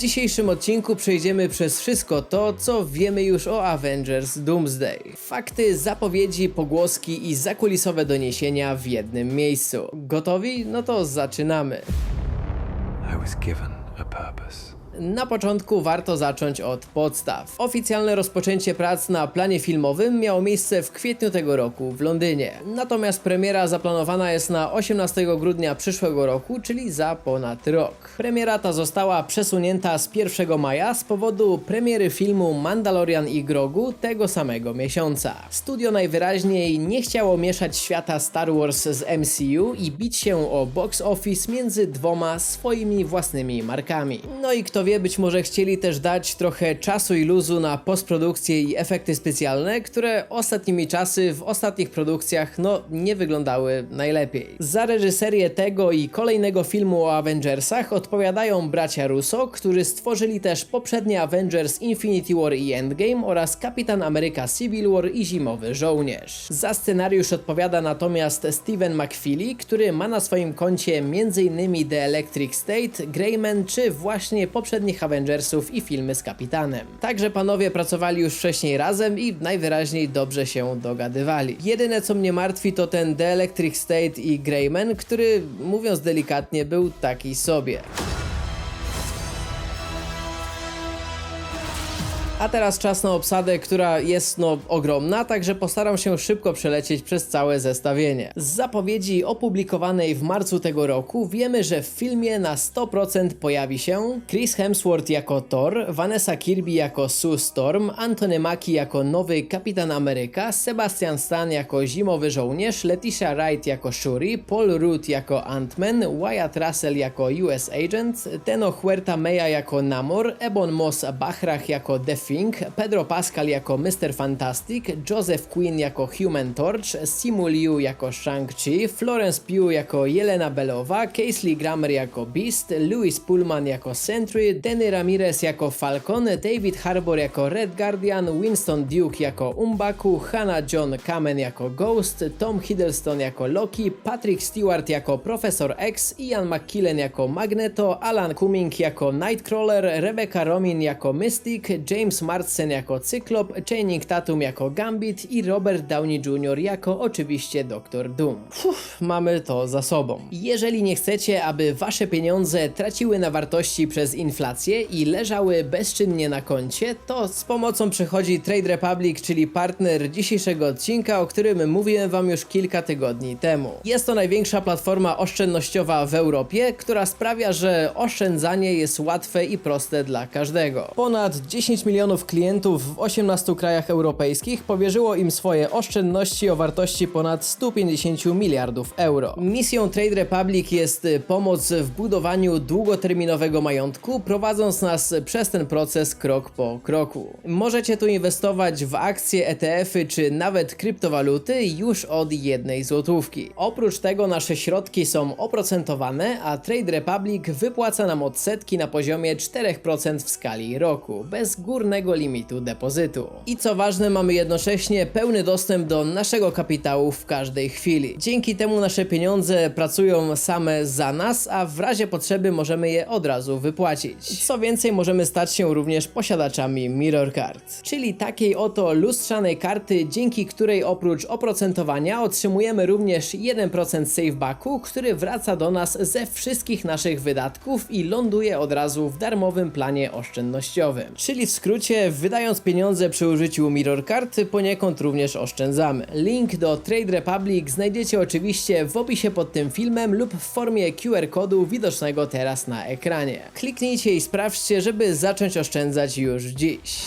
dzisiejszym odcinku przejdziemy przez wszystko to, co wiemy już o Avengers Doomsday. Fakty, zapowiedzi, pogłoski i zakulisowe doniesienia w jednym miejscu. Gotowi? No to zaczynamy. I was given a purpose. Na początku warto zacząć od podstaw. Oficjalne rozpoczęcie prac na planie filmowym miało miejsce w kwietniu tego roku w Londynie. Natomiast premiera zaplanowana jest na 18 grudnia przyszłego roku, czyli za ponad rok. Premiera ta została przesunięta z 1 maja z powodu premiery filmu Mandalorian i Grogu tego samego miesiąca. Studio najwyraźniej nie chciało mieszać świata Star Wars z MCU i bić się o box office między dwoma swoimi własnymi markami. No i kto wie, być może chcieli też dać trochę czasu i luzu na postprodukcję i efekty specjalne, które ostatnimi czasy w ostatnich produkcjach no nie wyglądały najlepiej. Za reżyserię tego i kolejnego filmu o Avengersach odpowiadają bracia Russo, którzy stworzyli też poprzednie Avengers Infinity War i Endgame oraz Kapitan Ameryka Civil War i Zimowy Żołnierz. Za scenariusz odpowiada natomiast Steven McFeely, który ma na swoim koncie m.in. The Electric State, Greyman czy właśnie poprzednich Avengersów i filmy z Kapitanem. Także panowie pracowali już wcześniej razem i najwyraźniej dobrze się dogadywali. Jedyne co mnie martwi to ten The Electric State i Greyman, który mówiąc delikatnie był taki sobie. A teraz czas na obsadę, która jest no ogromna, także postaram się szybko przelecieć przez całe zestawienie. Z zapowiedzi opublikowanej w marcu tego roku wiemy, że w filmie na 100% pojawi się Chris Hemsworth jako Thor, Vanessa Kirby jako Sue Storm, Anthony Mackie jako nowy Kapitan Ameryka, Sebastian Stan jako Zimowy Żołnierz, Leticia Wright jako Shuri, Paul Rudd jako Ant-Man, Wyatt Russell jako US Agent, Teno Huerta Meya jako Namor, Ebon Moss Bachrach jako The Pedro Pascal jako Mr. Fantastic, Joseph Quinn jako Human Torch, Simu Liu jako Shang-Chi, Florence Pugh jako Jelena Belowa, Casey Grammer jako Beast, Louis Pullman jako Sentry, Denny Ramirez jako Falcon, David Harbour jako Red Guardian, Winston Duke jako Umbaku, Hannah John Kamen jako Ghost, Tom Hiddleston jako Loki, Patrick Stewart jako Professor X, Ian McKellen jako Magneto, Alan Cumming jako Nightcrawler, Rebecca Romin jako Mystic, James Marsden jako Cyklop, Channing Tatum jako Gambit i Robert Downey Jr. jako oczywiście Doktor Doom. Uff, mamy to za sobą. Jeżeli nie chcecie, aby wasze pieniądze traciły na wartości przez inflację i leżały bezczynnie na koncie, to z pomocą przychodzi Trade Republic, czyli partner dzisiejszego odcinka, o którym mówiłem wam już kilka tygodni temu. Jest to największa platforma oszczędnościowa w Europie, która sprawia, że oszczędzanie jest łatwe i proste dla każdego. Ponad 10 milionów klientów w 18 krajach europejskich powierzyło im swoje oszczędności o wartości ponad 150 miliardów euro. Misją Trade Republic jest pomoc w budowaniu długoterminowego majątku, prowadząc nas przez ten proces krok po kroku. Możecie tu inwestować w akcje, ETF-y czy nawet kryptowaluty już od jednej złotówki. Oprócz tego nasze środki są oprocentowane, a Trade Republic wypłaca nam odsetki na poziomie 4% w skali roku, bez górnego limitu depozytu. I co ważne, mamy jednocześnie pełny dostęp do naszego kapitału w każdej chwili. Dzięki temu nasze pieniądze pracują same za nas, a w razie potrzeby możemy je od razu wypłacić. Co więcej, możemy stać się również posiadaczami Mirror Card, czyli takiej oto lustrzanej karty, dzięki której oprócz oprocentowania otrzymujemy również 1% savebacku, który wraca do nas ze wszystkich naszych wydatków i ląduje od razu w darmowym planie oszczędnościowym. Czyli w skrócie, wydając pieniądze przy użyciu Mirror Card, poniekąd również oszczędzamy. Link do Trade Republic znajdziecie oczywiście w opisie pod tym filmem lub w formie QR kodu widocznego teraz na ekranie. Kliknijcie i sprawdźcie, żeby zacząć oszczędzać już dziś.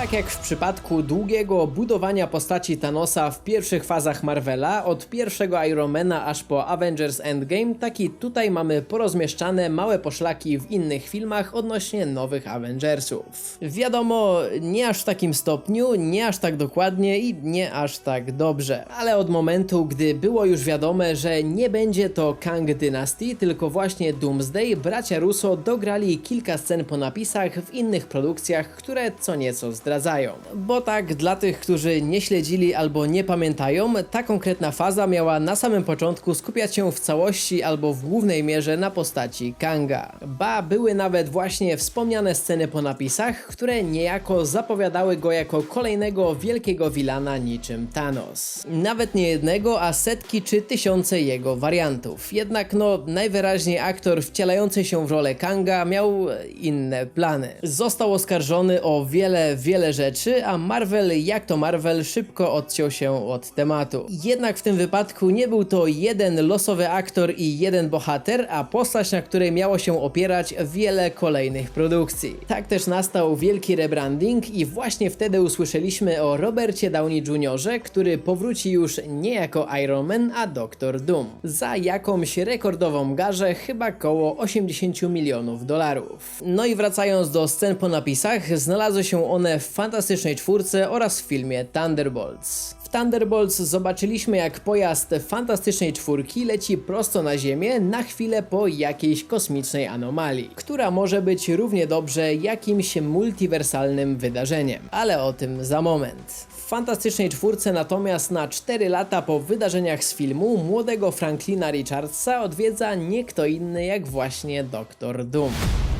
Tak jak w przypadku długiego budowania postaci Thanosa w pierwszych fazach Marvela, od pierwszego Ironmana aż po Avengers Endgame, tak i tutaj mamy porozmieszczane małe poszlaki w innych filmach odnośnie nowych Avengersów. Wiadomo, nie aż w takim stopniu, nie aż tak dokładnie i nie aż tak dobrze, ale od momentu, gdy było już wiadome, że nie będzie to Kang Dynasty, tylko właśnie Doomsday, bracia Russo dograli kilka scen po napisach w innych produkcjach, które co nieco zdradziły. Zdradzają. Bo tak, dla tych, którzy nie śledzili albo nie pamiętają, ta konkretna faza miała na samym początku skupiać się w całości albo w głównej mierze na postaci Kanga. Ba, były nawet właśnie wspomniane sceny po napisach, które niejako zapowiadały go jako kolejnego wielkiego wilana niczym Thanos. Nawet nie jednego, a setki czy tysiące jego wariantów. Jednak no, najwyraźniej aktor wcielający się w rolę Kanga miał inne plany. Został oskarżony o wiele, wiele rzeczy, a Marvel, jak to Marvel, szybko odciął się od tematu. Jednak w tym wypadku nie był to jeden losowy aktor i jeden bohater, a postać, na której miało się opierać wiele kolejnych produkcji. Tak też nastał wielki rebranding i właśnie wtedy usłyszeliśmy o Robercie Downey Jr., który powróci już nie jako Iron Man, a Doktor Doom. Za jakąś rekordową garzę, chyba koło 80 milionów dolarów. No i wracając do scen po napisach, znalazły się one w Fantastycznej Czwórce oraz w filmie Thunderbolts. W Thunderbolts zobaczyliśmy jak pojazd Fantastycznej Czwórki leci prosto na Ziemię na chwilę po jakiejś kosmicznej anomalii, która może być równie dobrze jakimś multiwersalnym wydarzeniem. Ale o tym za moment. W Fantastycznej Czwórce natomiast na 4 lata po wydarzeniach z filmu młodego Franklina Richardsa odwiedza nie kto inny jak właśnie Doktor Doom.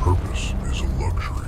Purpose is a luxury.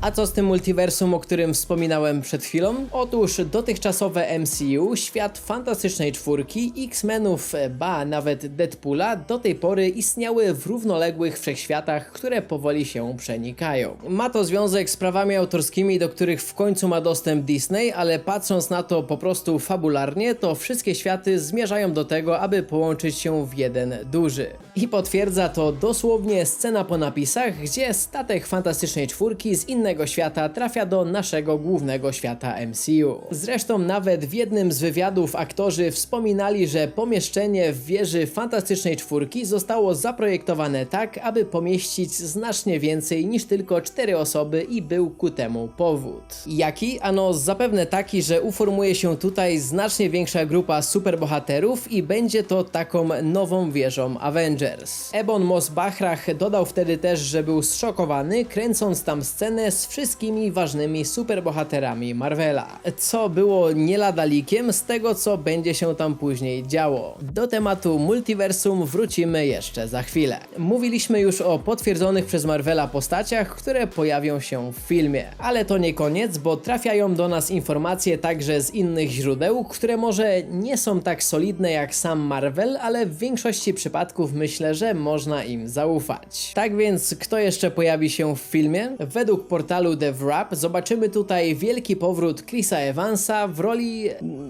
A co z tym multiversum, o którym wspominałem przed chwilą? Otóż dotychczasowe MCU, świat Fantastycznej Czwórki, X-Menów, ba nawet Deadpoola do tej pory istniały w równoległych wszechświatach, które powoli się przenikają. Ma to związek z prawami autorskimi, do których w końcu ma dostęp Disney, ale patrząc na to po prostu fabularnie, to wszystkie światy zmierzają do tego, aby połączyć się w jeden duży. I potwierdza to dosłownie scena po napisach, gdzie statek Fantastycznej Czwórki z innego świata trafia do naszego głównego świata MCU. Zresztą nawet w jednym z wywiadów aktorzy wspominali, że pomieszczenie w wieży Fantastycznej Czwórki zostało zaprojektowane tak, aby pomieścić znacznie więcej niż tylko cztery osoby i był ku temu powód. Jaki? Ano zapewne taki, że uformuje się tutaj znacznie większa grupa superbohaterów i będzie to taką nową wieżą Avengers. Ebon Moss Bachrach dodał wtedy też, że był zszokowany kręcąc tam scenę z wszystkimi ważnymi superbohaterami Marvela. Co było nie lada likiem z tego, co będzie się tam później działo. Do tematu multiversum wrócimy jeszcze za chwilę. Mówiliśmy już o potwierdzonych przez Marvela postaciach, które pojawią się w filmie. Ale to nie koniec, bo trafiają do nas informacje także z innych źródeł, które może nie są tak solidne jak sam Marvel, ale w większości przypadków myślę, że można im zaufać. Tak więc, kto jeszcze pojawi się w filmie? Według portalu The Wrap zobaczymy tutaj wielki powrót Chrisa Evansa w roli,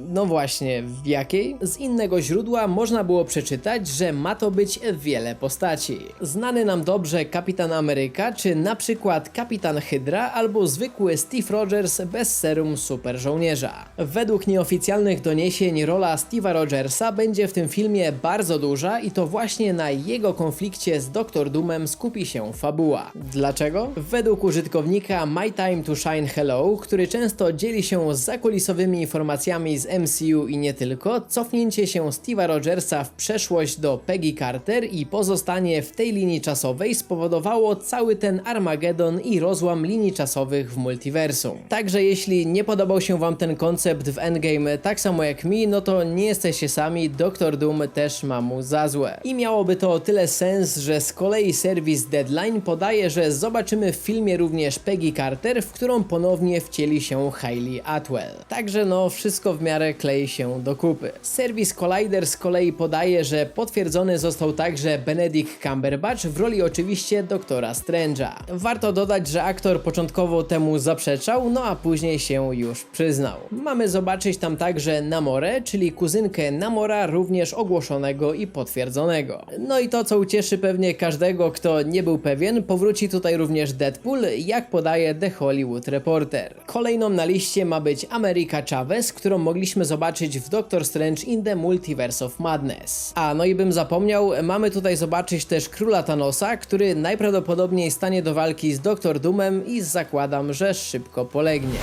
no właśnie, w jakiej? Z innego źródła można było przeczytać, że ma to być wiele postaci. Znany nam dobrze Kapitan Ameryka, czy na przykład Kapitan Hydra, albo zwykły Steve Rogers bez serum super żołnierza. Według nieoficjalnych doniesień rola Steve'a Rogersa będzie w tym filmie bardzo duża i to właśnie na jego konflikcie z Dr. Doomem skupi się fabuła. Dlaczego? Według użytkownika My Time to Shine Hello, który często dzieli się z zakulisowymi informacjami z MCU i nie tylko, cofnięcie się Steve'a Rogersa w przeszłość do Peggy Carter i pozostanie w tej linii czasowej spowodowało cały ten Armagedon i rozłam linii czasowych w multiversum. Także jeśli nie podobał się Wam ten koncept w Endgame tak samo jak mi, no to nie jesteście sami, Doktor Doom też ma mu za złe. I miałoby to o tyle sens, że z kolei serwis Deadline podaje, że zobaczymy w filmie również Peggy Carter, w którą ponownie wcieli się Hayley Atwell. Także no, wszystko w miarę klei się do kupy. Serwis Collider z kolei podaje, że potwierdzony został także Benedict Cumberbatch w roli oczywiście Doktora Strange'a. Warto dodać, że aktor początkowo temu zaprzeczał, no a później się już przyznał. Mamy zobaczyć tam także Namorę, czyli kuzynkę Namora, również ogłoszonego i potwierdzonego. No i to, co ucieszy pewnie każdego, kto nie był pewien, powróci tutaj również Deadpool, jak podaje The Hollywood Reporter. Kolejną na liście ma być America Chavez, którą mogliśmy zobaczyć w Doctor Strange in the Multiverse of Madness. A no i bym zapomniał, mamy tutaj zobaczyć też króla Thanosa, który najprawdopodobniej stanie do walki z Doktor Doomem i zakładam, że szybko polegnie.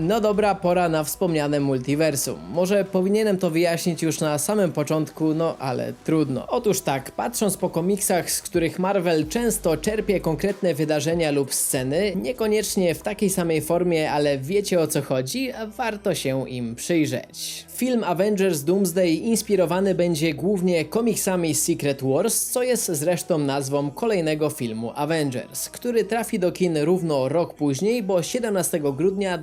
No dobra, pora na wspomniane multiversum. Może powinienem to wyjaśnić już na samym początku, no ale trudno. Otóż tak, patrząc po komiksach, z których Marvel często czerpie konkretne wydarzenia lub sceny, niekoniecznie w takiej samej formie, ale wiecie o co chodzi, warto się im przyjrzeć. Film Avengers Doomsday inspirowany będzie głównie komiksami Secret Wars, co jest zresztą nazwą kolejnego filmu Avengers, który trafi do kin równo rok później, bo 17 grudnia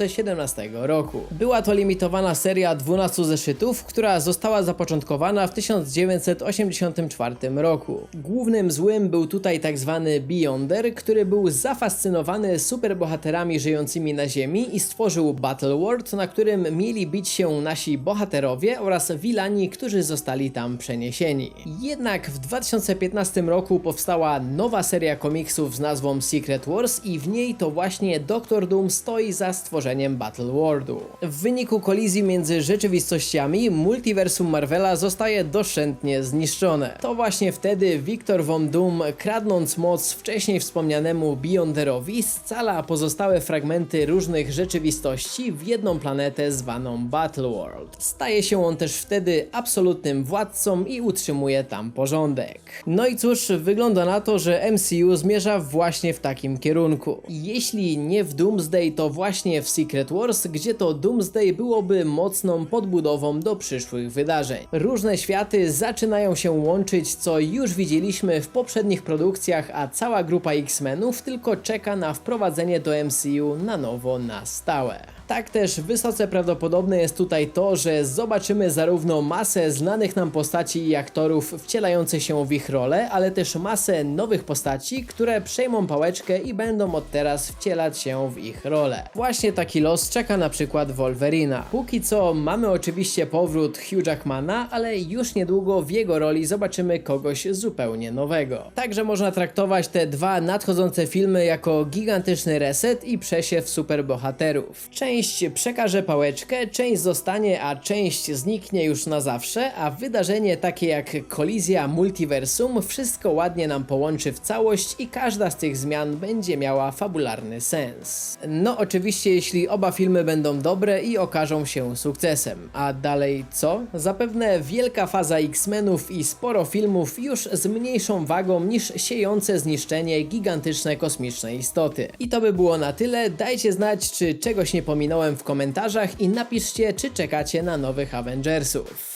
2017 roku. Była to limitowana seria 12 zeszytów, która została zapoczątkowana w 1984 roku. Głównym złym był tutaj tak zwany Beyonder, który był zafascynowany superbohaterami żyjącymi na Ziemi i stworzył Battleworld, na którym mieli bić się nasi bohaterowie oraz wilani, którzy zostali tam przeniesieni. Jednak w 2015 roku powstała nowa seria komiksów z nazwą Secret Wars i w niej to właśnie Doctor Doom stoi za stworzeniem Battleworldu. W wyniku kolizji między rzeczywistościami, multiversum Marvela zostaje doszczętnie zniszczone. To właśnie wtedy Victor Von Doom, kradnąc moc wcześniej wspomnianemu Beyonderowi, scala pozostałe fragmenty różnych rzeczywistości w jedną planetę zwaną Battleworld. Staje się on też wtedy absolutnym władcą i utrzymuje tam porządek. No i cóż, wygląda na to, że MCU zmierza właśnie w takim kierunku. Jeśli nie w Doomsday, to właśnie w Secret Wars, gdzie to Doomsday byłoby mocną podbudową do przyszłych wydarzeń. Różne światy zaczynają się łączyć, co już widzieliśmy w poprzednich produkcjach, a cała grupa X-Menów tylko czeka na wprowadzenie do MCU na nowo na stałe. Tak też wysoce prawdopodobne jest tutaj to, że zobaczymy zarówno masę znanych nam postaci i aktorów wcielających się w ich rolę, ale też masę nowych postaci, które przejmą pałeczkę i będą od teraz wcielać się w ich rolę. Właśnie taki los czeka na przykład Wolverina. Póki co mamy oczywiście powrót Hugh Jackmana, ale już niedługo w jego roli zobaczymy kogoś zupełnie nowego. Także można traktować te dwa nadchodzące filmy jako gigantyczny reset i przesiew superbohaterów. Część przekaże pałeczkę, część zostanie, a część zniknie już na zawsze, a wydarzenie takie jak kolizja multiversum wszystko ładnie nam połączy w całość i każda z tych zmian będzie miała fabularny sens. No oczywiście jeśli oba filmy będą dobre i okażą się sukcesem. A dalej co? Zapewne wielka faza X-Menów i sporo filmów już z mniejszą wagą niż siejące zniszczenie gigantyczne kosmiczne istoty. I to by było na tyle. Dajcie znać, czy czegoś nie pominąłem w komentarzach i napiszcie, czy czekacie na nowych Avengersów.